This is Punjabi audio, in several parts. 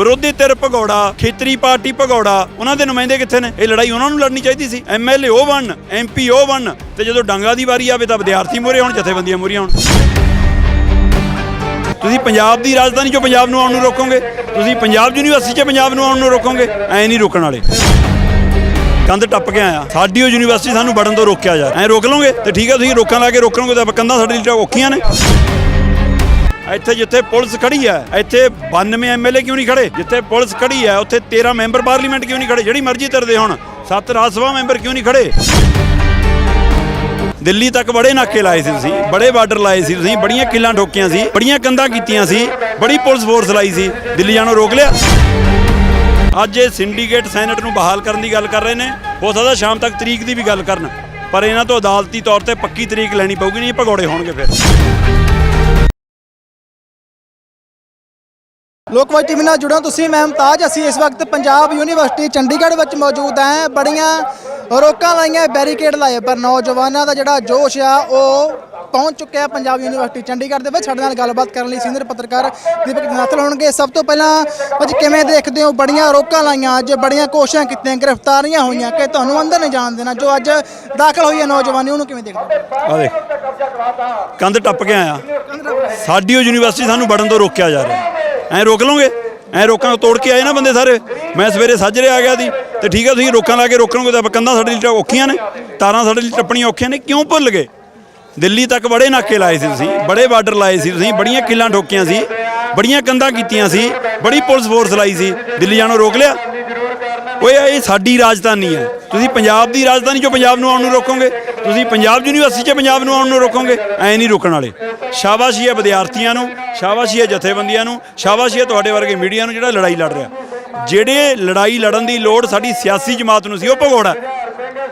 ਵਿਰੋਧੀ ਧਿਰ ਭਗੌੜਾ, ਖੇਤਰੀ ਪਾਰਟੀ ਭਗੌੜਾ, ਉਹਨਾਂ ਦੇ ਨੁਮਾਇੰਦੇ ਕਿੱਥੇ ਨੇ? ਇਹ ਲੜਾਈ ਉਹਨਾਂ ਨੂੰ ਲੜਨੀ ਚਾਹੀਦੀ ਸੀ। ਐਮਐਲਏ ਉਹ ਬਣ ਐਮਪੀ ਉਹ ਬਣ ਤੇ ਜਦੋਂ ਡਾਂਗਾ ਦੀ ਵਾਰੀ ਆਵੇ ਤਾਂ ਵਿਦਿਆਰਥੀ ਮੂਹਰੇ ਹੋਣ, ਜਥੇਬੰਦੀਆਂ ਮੂਹਰੇ ਹੋਣ। ਤੁਸੀਂ ਪੰਜਾਬ ਦੀ ਰਾਜਧਾਨੀ ਚੋਂ ਪੰਜਾਬ ਨੂੰ ਆਉਣ ਨੂੰ ਰੋਕੋਗੇ? ਤੁਸੀਂ ਪੰਜਾਬ ਯੂਨੀਵਰਸਿਟੀ 'ਚ ਪੰਜਾਬ ਨੂੰ ਆਉਣ ਨੂੰ ਰੋਕੋਗੇ? ਐ ਨਹੀਂ ਰੋਕਣ ਵਾਲੇ। ਕੰਧ ਟੱਪ ਕੇ ਆਇਆ। ਸਾਡੀ ਉਹ ਯੂਨੀਵਰਸਿਟੀ ਸਾਨੂੰ ਵੜਨ ਤੋਂ ਰੋਕਿਆ ਜਾ। ਐ ਰੋਕ ਲਓਗੇ? ਤੇ ਠੀਕ ਹੈ ਤੁਸੀਂ ਰੋਕਾਂ ਲਾ ਕੇ ਰੋਕੋਗੇ ਤਾਂ ਕੰਧਾਂ ਸਾਡੇ ਲਈ ਔਖੀਆਂ ਨੇ। ਇੱਥੇ ਜਿੱਥੇ ਪੁਲਿਸ ਖੜੀ ਹੈ, ਇੱਥੇ 92 ਐਮਐਲਏ ਕਿਉਂ ਨਹੀਂ ਖੜੇ? ਜਿੱਥੇ ਪੁਲਿਸ ਖੜੀ ਹੈ, ਉੱਥੇ 13 ਮੈਂਬਰ ਪਾਰਲੀਮੈਂਟ ਕਿਉਂ ਨਹੀਂ ਖੜੇ? ਜਿਹੜੀ ਮਰਜ਼ੀ ਤਰਦੇ ਹੁਣ, ਸੱਤ ਰਾਜ ਸਭਾ ਮੈਂਬਰ ਕਿਉਂ ਨਹੀਂ ਖੜੇ? ਦਿੱਲੀ ਤੱਕ ਬੜੇ ਨਾਕੇ ਲਾਏ ਸੀ ਤੁਸੀਂ, ਬੜੇ ਬਾਰਡਰ ਲਾਏ ਸੀ ਤੁਸੀਂ, ਬੜੀਆਂ ਕਿੱਲਾਂ ਠੋਕੀਆਂ ਸੀ, ਬੜੀਆਂ ਕੰਧਾਂ ਕੀਤੀਆਂ ਸੀ, ਬੜੀ ਪੁਲਿਸ ਫੋਰਸ ਲਾਈ ਸੀ, ਦਿੱਲੀ ਜਾਣੋਂ ਰੋਕ ਲਿਆ? ਅੱਜ ਇਹ ਸਿੰਡੀਕੇਟ ਸੈਨੇਟ ਨੂੰ ਬਹਾਲ ਕਰਨ ਦੀ ਗੱਲ ਕਰ ਰਹੇ ਨੇ, ਹੋ ਸਕਦਾ ਸ਼ਾਮ ਤੱਕ ਤਰੀਕ ਦੀ ਵੀ ਗੱਲ ਕਰਨ, ਪਰ ਇਹਨਾਂ ਤੋਂ ਅਦਾਲਤੀ ਤੌਰ ਤੇ ਪੱਕੀ ਤਰੀਕ ਲੈਣੀ ਪਊਗੀ, ਨਹੀਂ ਭਗੌੜੇ ਹੋਣਗੇ ਫਿਰ। ਲੋਕਵਾਈ ਟੀਵੀ ਨਾਲ ਜੁੜੋ ਤੁਸੀਂ ਮੈਂ ਮੁਮਤਾਜ ਅਸੀਂ ਇਸ ਵਕਤ ਪੰਜਾਬ ਯੂਨੀਵਰਸਿਟੀ ਚੰਡੀਗੜ੍ਹ ਵਿੱਚ ਮੌਜੂਦ ਹਾਂ। ਬੜੀਆਂ ਰੋਕਾਂ ਲਾਈਆਂ, ਬੈਰੀਕੇਡ ਲਾਏ, ਪਰ ਨੌਜਵਾਨਾਂ ਦਾ ਜਿਹੜਾ ਜੋਸ਼ ਆ, ਉਹ ਪਹੁੰਚ ਚੁੱਕਿਆ ਪੰਜਾਬ ਯੂਨੀਵਰਸਿਟੀ ਚੰਡੀਗੜ੍ਹ ਦੇ ਵਿੱਚ। ਸਾਡੇ ਨਾਲ ਗੱਲਬਾਤ ਕਰਨ ਲਈ ਸੀਨੀਅਰ ਪੱਤਰਕਾਰ ਦੀਪਕ ਨਾਥਲ ਹੋਣਗੇ। ਸਭ ਤੋਂ ਪਹਿਲਾਂ ਅੱਜ ਕਿਵੇਂ ਦੇਖਦੇ ਹੋ? ਬੜੀਆਂ ਰੋਕਾਂ ਲਾਈਆਂ, ਅੱਜ ਬੜੀਆਂ ਕੋਸ਼ਿਸ਼ਾਂ ਕੀਤੀਆਂ, ਗ੍ਰਿਫਤਾਰੀਆਂ ਹੋਈਆਂ ਕਿ ਤੁਹਾਨੂੰ ਅੰਦਰ ਨਹੀਂ ਜਾਣ ਦੇਣਾ, ਜੋ ਅੱਜ ਦਾਖਲ ਹੋਈ ਹੈ ਨੌਜਵਾਨੀ, ਉਹਨੂੰ ਕਿਵੇਂ ਦੇਖਦੇ ਹੋ? ਆ ਦੇਖ, ਕੰਧ ਟੱਪ ਕੇ ਆਇਆ। ਸਾਡੀ ਉਹ ਯੂਨੀਵਰਸਿਟੀ ਸਾਨੂੰ ਵੜਨ ਤੋਂ ਰੋਕਿਆ ਜਾ ਰਿਹਾ। ਐ ਰੋਕ ਲਓਗੇ? ਐ ਰੋਕਾਂ ਤੋੜ ਕੇ ਆਏ ਨਾ ਬੰਦੇ ਸਾਰੇ। ਮੈਂ ਸਵੇਰੇ ਸਾਜਰੇ ਆ ਗਿਆ ਸੀ ਤੇ ਠੀਕ ਹੈ ਤੁਸੀਂ ਰੋਕਾਂ ਲਾ ਕੇ ਰੋਕਣਗੇ ਤਾਂ ਕੰਧਾਂ ਸਾਡੇ ਲਈ ਔਖੀਆਂ ਨੇ। ਤਾਰਾਂ ਸਾਡੇ ਲਈ ਟੱਪਣੀਆਂ ਔਖੀਆਂ ਨੇ। ਕਿਉਂ ਭੁੱਲ ਗਏ? ਦਿੱਲੀ ਤੱਕ ਬੜੇ ਨਾਕੇ ਲਾਏ ਸੀ ਤੁਸੀਂ, ਬੜੇ ਬਾਰਡਰ ਲਾਏ ਸੀ ਤੁਸੀਂ, ਬੜੀਆਂ ਕਿੱਲਾਂ ਠੋਕੀਆਂ ਸੀ, ਬੜੀਆਂ ਕੰਧਾਂ ਕੀਤੀਆਂ ਸੀ, ਬੜੀ ਪੁਲਿਸ ਫੋਰਸ ਲਾਈ ਸੀ। ਦਿੱਲੀ ਜਾਣੋਂ ਰੋਕ ਲਿਆ? ਓਏ ਇਹ ਸਾਡੀ ਰਾਜਧਾਨੀ ਹੈ। ਤੁਸੀਂ ਪੰਜਾਬ ਦੀ ਰਾਜਧਾਨੀ ਚੋਂ ਪੰਜਾਬ ਨੂੰ ਆਉਣ ਨੂੰ ਰੋਕੋਗੇ? ਤੁਸੀਂ ਪੰਜਾਬ ਯੂਨੀਵਰਸਿਟੀ 'ਚ ਪੰਜਾਬ ਨੂੰ ਆਉਣ ਨੂੰ ਰੋਕੋਗੇ? ਐ ਨਹੀਂ ਰੋਕਣ ਵਾਲੇ। ਸ਼ਾਬਾਸ਼ੀ ਹੈ ਵਿਦਿਆਰਥੀਆਂ ਨੂੰ, ਸ਼ਾਬਾਸ਼ੀ ਹੈ ਜਥੇਬੰਦੀਆਂ ਨੂੰ, ਸ਼ਾਬਾਸ਼ੀ ਹੈ ਤੁਹਾਡੇ ਵਰਗੇ ਮੀਡੀਆ ਨੂੰ ਜਿਹੜਾ ਲੜਾਈ ਲੜ ਰਿਹਾ। ਜਿਹੜੇ ਲੜਾਈ ਲੜਨ ਦੀ ਲੋੜ ਸਾਡੀ ਸਿਆਸੀ ਜਮਾਤ ਨੂੰ ਸੀ, ਉਹ ਭਗੌੜਾ।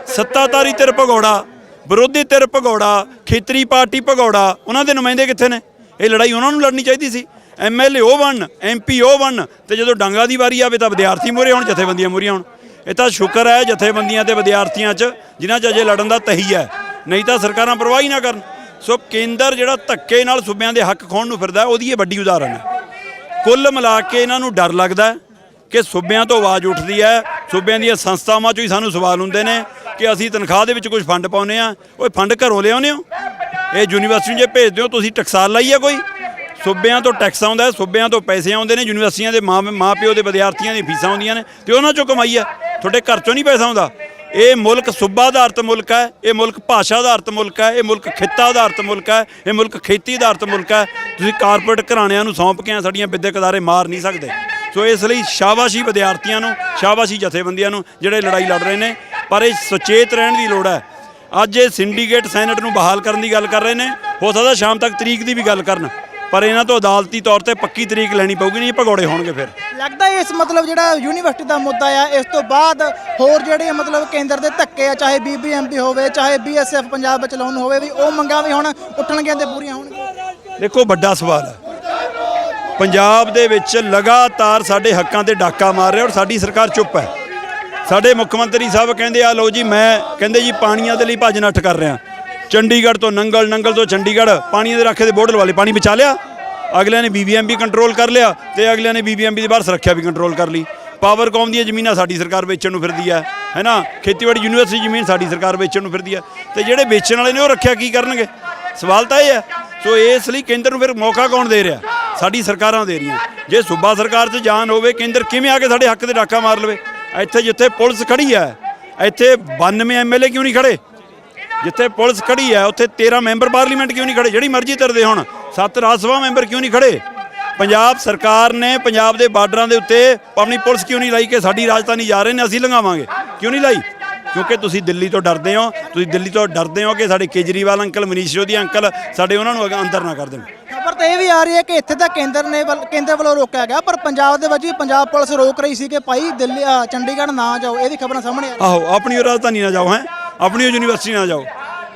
ਸੱਤਾਧਾਰੀ ਧਿਰ ਭਗੌੜਾ, ਵਿਰੋਧੀ ਧਿਰ ਭਗੌੜਾ, ਖੇਤਰੀ ਪਾਰਟੀ ਭਗੌੜਾ, ਉਹਨਾਂ ਦੇ ਨੁਮਾਇੰਦੇ ਕਿੱਥੇ ਨੇ? ਇਹ ਲੜਾਈ ਉਹਨਾਂ ਨੂੰ ਲੜਨੀ ਚਾਹੀਦੀ ਸੀ। ਐਮਐਲਏ ਉਹ ਬਣ ਐਮਪੀ ਉਹ ਬਣਨ ਤੇ ਜਦੋਂ ਡਾਂਗਾ ਦੀ ਵਾਰੀ ਆਵੇ ਤਾਂ ਵਿਦਿਆਰਥੀ ਮੂਹਰੇ ਹੋਣ ਜਥੇਬੰਦੀਆਂ ਮੂਹਰੇ ਹੋਣ ਇਹ ਤਾਂ ਸ਼ੁਕਰ ਹੈ ਜਥੇਬੰਦੀਆਂ ਤੇ ਵਿਦਿਆਰਥੀਆਂ 'ਚ, ਜਿਨ੍ਹਾਂ 'ਚ ਅਜੇ ਲੜਨ ਦਾ ਤਹੀ ਹੈ। ਨਹੀਂ ਤਾਂ ਸਰਕਾਰਾਂ ਪਰਵਾਹ ਹੀ ਨਾ ਕਰਨ। ਸੋ ਕੇਂਦਰ ਜਿਹੜਾ ਧੱਕੇ ਨਾਲ ਸੂਬਿਆਂ ਦੇ ਹੱਕ ਖੋਣ ਨੂੰ ਫਿਰਦਾ, ਉਹਦੀ ਇਹ ਵੱਡੀ ਉਦਾਹਰਨ ਹੈ। ਕੁੱਲ ਮਿਲਾ ਕੇ ਇਹਨਾਂ ਨੂੰ ਡਰ ਲੱਗਦਾ ਕਿ ਸੂਬਿਆਂ ਤੋਂ ਆਵਾਜ਼ ਉੱਠਦੀ ਹੈ। ਸੂਬਿਆਂ ਦੀਆਂ ਸੰਸਥਾਵਾਂ 'ਚੋਂ ਹੀ ਸਾਨੂੰ ਸਵਾਲ ਹੁੰਦੇ ਨੇ ਕਿ ਅਸੀਂ ਤਨਖਾਹ ਦੇ ਵਿੱਚ ਕੁਝ ਫੰਡ ਪਾਉਨੇ ਆ ਓਏ, ਫੰਡ ਘਰੋਂ ਲਿਆਉਂਦੇ ਹੋ? ਇਹ ਯੂਨੀਵਰਸਿਟੀ ਜੇ ਭੇਜਦੇ ਹੋ, ਤੁਸੀਂ ਟਕਸਾਲ ਲਈ ਹੈ ਕੋਈ? ਸੂਬਿਆਂ ਤੋਂ ਟੈਕਸ ਆਉਂਦਾ ਸੂਬਿਆਂ ਤੋਂ ਪੈਸੇ ਆਉਂਦੇ ਨੇ, ਯੂਨੀਵਰਸਿਟੀਆਂ ਦੇ ਮਾਂ ਮਾਂ ਪਿਓ ਦੇ ਵਿਦਿਆਰਥੀਆਂ ਦੀਆਂ ਫੀਸਾਂ ਆਉਂਦੀਆਂ ਨੇ ਤੇ ਉਹਨਾਂ ਚੋਂ ਕਮਾਈ ਹੈ ਤੁਹਾਡੇ ਘਰ ਚੋਂ ਨਹੀਂ ਪੈਸਾ ਆਉਂਦਾ। ਇਹ ਮੁਲਕ ਸੂਬਾ ਆਧਾਰਿਤ ਮੁਲਕ ਹੈ, ਇਹ ਮੁਲਕ ਭਾਸ਼ਾ ਆਧਾਰਿਤ ਮੁਲਕ ਹੈ, ਇਹ ਮੁਲਕ ਖਿੱਤਾ ਆਧਾਰਿਤ ਮੁਲਕ ਹੈ, ਇਹ ਮੁਲਕ ਖੇਤੀ ਆਧਾਰਿਤ ਮੁਲਕ ਹੈ। ਤੁਸੀਂ ਕਾਰਪੋਰੇਟ ਘਰਾਣਿਆਂ ਨੂੰ ਸੌਂਪ ਕੇ ਆ ਸਾਡੀਆਂ ਵਿਦਿਅਕ ਅਦਾਰੇ ਮਾਰ ਨਹੀਂ ਸਕਦੇ। ਸੋ ਇਸ ਲਈ ਸ਼ਾਬਾਸ਼ੀ ਵਿਦਿਆਰਥੀਆਂ ਨੂੰ, ਸ਼ਾਬਾਸ਼ੀ ਜਥੇਬੰਦੀਆਂ ਨੂੰ ਜਿਹੜੇ ਲੜਾਈ ਲੜ ਰਹੇ ਨੇ, ਪਰ ਇਹ ਸੁਚੇਤ ਰਹਿਣ ਦੀ ਲੋੜ ਹੈ। ਅੱਜ ਇਹ ਸਿੰਡੀਕੇਟ ਸੈਨੇਟ ਨੂੰ ਬਹਾਲ ਕਰਨ ਦੀ ਗੱਲ ਕਰ ਰਹੇ ਨੇ। ਹੋ ਸਕਦਾ ਸ਼ਾਮ ਤੱਕ ਤਰੀਕ ਦੀ ਵੀ ਗੱਲ ਕਰਨ। ਪਰ ਇਹਨਾਂ ਤੋਂ ਅਦਾਲਤੀ ਤੌਰ ਤੇ ਪੱਕੀ ਤਰੀਕ ਲੈਣੀ ਪਊਗੀ ਨਹੀਂ ਭਗੌੜੇ ਹੋਣਗੇ ਫਿਰ। ਲੱਗਦਾ ਇਸ ਮਤਲਬ ਜਿਹੜਾ ਯੂਨੀਵਰਸਿਟੀ ਦਾ ਮੁੱਦਾ ਆ ਇਸ ਤੋਂ ਬਾਅਦ ਹੋਰ ਜਿਹੜੇ ਮਤਲਬ ਕੇਂਦਰ ਦੇ ਧੱਕੇ ਆ ਚਾਹੇ ਬੀਬੀਐਮਪੀ ਹੋਵੇ ਚਾਹੇ ਬੀਐਸਐਫ ਪੰਜਾਬ ਵਿੱਚ ਲਾਉਣ ਹੋਵੇ ਵੀ ਉਹ ਮੰਗਾਂ ਵੀ ਹੁਣ ਉੱਠਣਗੀਆਂ ਤੇ ਪੂਰੀਆਂ ਹੋਣਗੀਆਂ। ਦੇਖੋ ਵੱਡਾ ਸਵਾਲ ਹੈ। ਪੰਜਾਬ ਦੇ ਵਿੱਚ ਲਗਾਤਾਰ ਸਾਡੇ ਹੱਕਾਂ ਤੇ ਡਾਕਾ ਮਾਰ ਰਿਹਾ ਔਰ ਸਾਡੀ ਸਰਕਾਰ ਚੁੱਪ ਹੈ। ਸਾਡੇ ਮੁੱਖ ਮੰਤਰੀ ਸਾਹਿਬ ਕਹਿੰਦੇ ਆ ਲਓ ਜੀ ਮੈਂ ਕਹਿੰਦੇ ਜੀ ਪਾਣੀਆਂ ਦੇ ਲਈ ਭੱਜ ਨੱਠ ਕਰ ਰਿਹਾ। ਚੰਡੀਗੜ੍ਹ ਤੋਂ ਨੰਗਲ ਨੰਗਲ ਤੋਂ ਚੰਡੀਗੜ੍ਹ। ਪਾਣੀਆਂ ਦੇ ਰਾਖੇ ਦੇ ਬੋਰਡ ਵਾਲੇ ਪਾਣੀ ਬਚਾ ਲਿਆ। ਅਗਲਿਆਂ ਨੇ ਬੀਬੀਐਮਬੀ ਕੰਟਰੋਲ ਕਰ ਲਿਆ ਤੇ ਅਗਲਿਆਂ ਨੇ ਬੀਬੀਐਮਬੀ ਦੀ ਬਾਹਰ ਸੁਰੱਖਿਆ ਵੀ ਕੰਟਰੋਲ ਕਰ ਲਈ। ਪਾਵਰਕੌਮ ਦੀਆਂ ਜ਼ਮੀਨਾਂ ਸਾਡੀ ਸਰਕਾਰ ਵੇਚਣ ਨੂੰ ਫਿਰਦੀ ਹੈ ਹੈਨਾ ਖੇਤੀਬਾੜੀ ਯੂਨੀਵਰਸਿਟੀ ਜ਼ਮੀਨ ਸਾਡੀ ਸਰਕਾਰ ਵੇਚਣ ਨੂੰ ਫਿਰਦੀ ਹੈ। ਤੇ ਜਿਹੜੇ ਵੇਚਣ ਵਾਲੇ ਨੇ ਉਹ ਰੱਖਿਆ ਕੀ ਕਰਨਗੇ? ਸਵਾਲ ਤਾਂ ਇਹ ਹੈ। ਸੋ ਇਸ ਲਈ ਕੇਂਦਰ ਨੂੰ ਫਿਰ ਮੌਕਾ ਕੌਣ ਦੇ ਰਿਹਾ? ਸਾਡੀ ਸਰਕਾਰਾਂ ਦੇ ਰਹੀਆਂ। ਜੇ ਸੂਬਾ ਸਰਕਾਰ 'ਚ ਜਾਨ ਹੋਵੇ, ਕੇਂਦਰ ਕਿਵੇਂ ਆ ਕੇ ਸਾਡੇ ਹੱਕ 'ਤੇ ਡਾਕਾ ਮਾਰ ਲਵੇ? ਇੱਥੇ ਜਿੱਥੇ ਪੁਲਿਸ ਖੜੀ ਹੈ, ਇੱਥੇ 92 ਐਮਐਲਏ ਕਿਉਂ ਨਹੀਂ ਖੜੇ? ਜਿੱਥੇ ਪੁਲਿਸ ਖੜੀ ਹੈ ਉੱਥੇ 13 ਮੈਂਬਰ ਪਾਰਲੀਮੈਂਟ ਕਿਉਂ ਨਹੀਂ ਖੜੇ? ਜਿਹੜੀ ਮਰਜ਼ੀ ਤਰਦੇ ਹੁਣ। ਸੱਤ ਰਾਜ ਸਭਾ ਮੈਂਬਰ ਕਿਉਂ ਨਹੀਂ ਖੜੇ? ਪੰਜਾਬ ਸਰਕਾਰ ਨੇ ਪੰਜਾਬ ਦੇ ਬਾਰਡਰਾਂ ਦੇ ਉੱਤੇ ਆਪਣੀ ਪੁਲਿਸ ਕਿਉਂ ਨਹੀਂ ਲਾਈ ਕਿ ਸਾਡੀ ਰਾਜਧਾਨੀ ਜਾ ਰਹੇ ਨੇ ਅਸੀਂ ਲੰਘਾਵਾਂਗੇ। ਕਿਉਂ ਨਹੀਂ ਲਾਈ? ਕਿਉਂਕਿ ਤੁਸੀਂ ਦਿੱਲੀ ਤੋਂ ਡਰਦੇ ਹੋ ਤੁਸੀਂ ਦਿੱਲੀ ਤੋਂ ਡਰਦੇ ਹੋ ਕਿ ਸਾਡੇ ਕੇਜਰੀਵਾਲ ਅੰਕਲ ਮਨੀਸ਼ ਸਿਸੋਦੀ ਅੰਕਲ ਸਾਡੇ ਉਹਨਾਂ ਨੂੰ ਅੰਦਰ ਨਾ ਕਰ ਦੇਣ। ਖਬਰ ਤਾਂ ਇਹ ਵੀ ਆ ਰਹੀ ਹੈ ਕਿ ਇੱਥੇ ਤਾਂ ਕੇਂਦਰ ਨੇ ਕੇਂਦਰ ਵੱਲੋਂ ਰੋਕਿਆ ਗਿਆ ਪਰ ਪੰਜਾਬ ਦੇ ਵਿੱਚ ਵੀ ਪੰਜਾਬ ਪੁਲਿਸ ਰੋਕ ਰਹੀ ਸੀ ਕਿ ਭਾਈ ਦਿੱਲੀ ਚੰਡੀਗੜ੍ਹ ਨਾ ਜਾਓ ਇਹ ਵੀ ਖਬਰਾਂ ਸਾਹਮਣੇ ਆ ਆਹੋ ਆਪਣੀ ਰਾਜਧਾਨੀ ਨਾ ਜਾਓ ਹੈ? ਆਪਣੀ ਯੂਨੀਵਰਸਿਟੀ ਨਾ ਜਾਓ।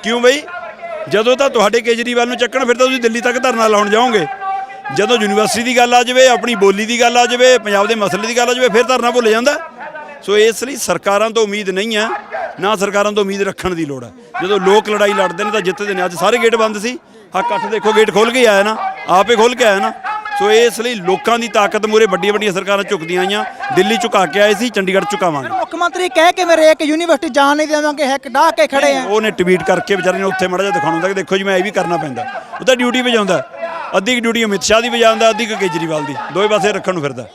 ਕਿਉਂ ਬਈ? ਜਦੋਂ ਤਾਂ ਤੁਹਾਡੇ ਕੇਜਰੀਵਾਲ ਨੂੰ ਚੱਕਣ, ਫਿਰ ਤਾਂ ਤੁਸੀਂ ਦਿੱਲੀ ਤੱਕ ਧਰਨਾ ਲਾਉਣ ਜਾਓਗੇ। ਜਦੋਂ ਯੂਨੀਵਰਸਿਟੀ ਦੀ ਗੱਲ ਆ ਜਾਵੇ, ਆਪਣੀ ਬੋਲੀ ਦੀ ਗੱਲ ਆ ਜਾਵੇ, ਪੰਜਾਬ ਦੇ ਮਸਲੇ ਦੀ ਗੱਲ ਆ ਜਾਵੇ, ਫਿਰ ਧਰਨਾ ਭੁੱਲ ਜਾਂਦਾ। ਸੋ ਇਸ ਲਈ ਸਰਕਾਰਾਂ ਤੋਂ ਉਮੀਦ ਨਹੀਂ ਹੈ ਨਾ ਸਰਕਾਰਾਂ ਤੋਂ ਉਮੀਦ ਰੱਖਣ ਦੀ ਲੋੜ ਹੈ ਜਦੋਂ ਲੋਕ ਲੜਾਈ ਲੜਦੇ ਨੇ ਤਾਂ ਜਿੱਤਦੇ ਨੇ। ਅੱਜ ਸਾਰੇ ਗੇਟ ਬੰਦ ਸੀ। ਆ ਇਕੱਠ ਦੇਖੋ, ਗੇਟ ਖੋਲ ਕੇ ਆਇਆ ਨਾ। ਆਪੇ ਖੋਲ ਕੇ ਆਇਆ ਨਾ। ਸੋ ਇਸ ਲਈ ਲੋਕਾਂ ਦੀ ਤਾਕਤ ਮੂਰੇ ਵੱਡੀਆਂ ਵੱਡੀਆਂ ਸਰਕਾਰਾਂ ਝੁਕਦੀਆਂ ਆਈਆਂ ਦਿੱਲੀ ਝੁਕਾ ਕੇ ਆਏ ਸੀ ਚੰਡੀਗੜ੍ਹ ਝੁਕਾਵਾਂਗੇ। ਮੁੱਖ ਮੰਤਰੀ ਕਹਿ ਕੇ ਮੇਰੇ ਇੱਕ ਯੂਨੀਵਰਸਿਟੀ ਜਾਣ ਨਹੀਂ ਦੇਵਾਂਗੇ ਹੈਕ ਢਾਹ ਕੇ ਖੜੇ ਆ। ਉਹਨੇ ਟਵੀਟ ਕਰਕੇ ਵਿਚਾਰੇ ਨੇ ਉੱਥੇ ਮੜਾ ਜਿਹਾ ਦਿਖਾਉਣ ਹੁੰਦਾ ਕਿ ਦੇਖੋ ਜੀ ਮੈਂ ਇਹ ਵੀ ਕਰਨਾ ਪੈਂਦਾ। ਉਹ ਤਾਂ ਡਿਊਟੀ ਵਜਾਉਂਦਾ। ਅੱਧੀ ਡਿਊਟੀ ਅਮਿਤ ਸ਼ਾਹ ਦੀ ਵਜਾਉਂਦਾ ਅੱਧੀ ਕੇਜਰੀਵਾਲ ਦੀ। ਦੋਵੇਂ ਪਾਸੇ ਰੱਖਣ ਨੂੰ ਫਿਰਦਾ।